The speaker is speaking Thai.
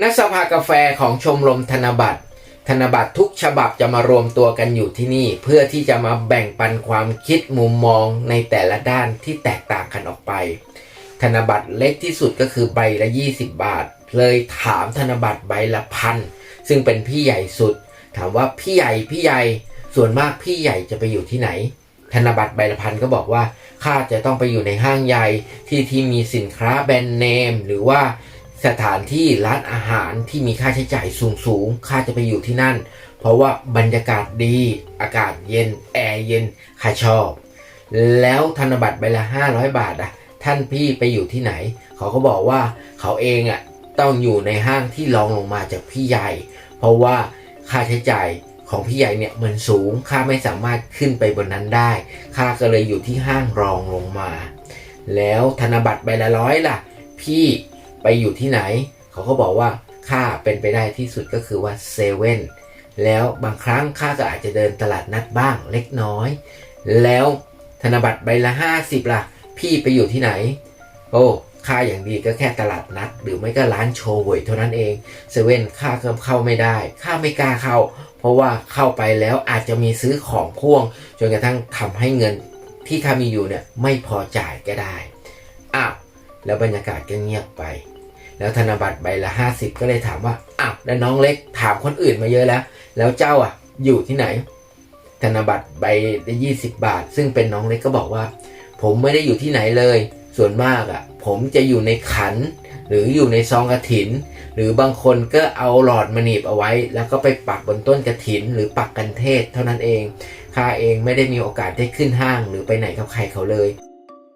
ณสภากาแฟของชมรมธนบัตร ธนบัตรทุกฉบับจะมารวมตัวกันอยู่ที่นี่ เพื่อที่จะมาแบ่งปันความคิดมุมมองในแต่ละด้านที่แตกต่างกันออกไป ธนบัตรเล็กที่สุดก็คือใบละ 20 บาท เลยถามธนบัตรใบละพันซึ่งเป็นพี่ใหญ่สุด ถามว่าพี่ใหญ่พี่ใหญ่ส่วนมากพี่ใหญ่จะไปอยู่ที่ไหน ธนบัตรใบละพันก็บอกว่าข้าจะต้องไปอยู่ในห้างใหญ่ที่ที่มีสินค้าแบรนด์เนม หรือว่า สถานที่ร้านอาหารที่มีค่าใช้จ่ายสูงสูงๆข้าจะไปอยู่ที่นั่น เพราะว่าบรรยากาศดี อากาศเย็น แอร์เย็นข้าชอบ แล้วธนบัตรใบละ 500 บาทอะท่านพี่ไปอยู่ที่ไหน เขาก็บอกว่าเขาเองอะต้องอยู่ในห้างที่รองลงมาจากพี่ใหญ่ เพราะว่าค่าใช้จ่ายของพี่ใหญ่เนี่ยมันสูงข้าไม่สามารถขึ้นไปบนนั้นได้ข้าก็เลยอยู่ที่ห้างรองลงมา แล้วธนบัตรใบละร้อยล่ะ พี่ ไปอยู่ที่ไหน เขาก็บอกว่าข้าเป็นไปได้ที่สุดก็คือว่าเซเว่นแล้วบางครั้งข้าก็อาจจะเดินตลาดนัดบ้างเล็กน้อย แล้วธนบัตรใบละห้าสิบล่ะ พี่ไปอยู่ที่ไหน โอ้ค่าอย่างดีก็แค่ตลาดนัด หรือไม่ก็ร้านโชว์หวยเท่านั้นเองเซเว่นค่าเพิ่มเข้าไม่ได้ ค่าไม่กล้าเข้า เพราะว่าเข้าไปแล้วอาจจะมีซื้อของพ่วง จนกระทั่งทำให้เงินที่ข้ามีอยู่เนี่ยไม่พอจ่ายก็ได้อ้าว แล้วบรรยากาศก็เงียบไป แล้วธนบัตรใบละ 50 ก็เลยถามว่าอ้าวแล้วน้องเล็กถามคนอื่นมาเยอะแล้ว แล้วเจ้าอะอยู่ที่ไหน ธนบัตรใบละ20บาท ซึ่งเป็นน้องเล็กก็บอกว่า ผมไม่ได้อยู่ที่ไหนเลย ส่วนมากอะ ผมจะอยู่ในขัน หรืออยู่ในซองกระถิน หรือบางคนก็เอาหลอดมาหนีบเอาไว้ แล้วก็ไปปักบนต้นกระถิน หรือปักกันเทศ เท่านั้นเองข้าเองไม่ได้มีโอกาสได้ขึ้นห้างหรือไปไหนกับใครเขาเลย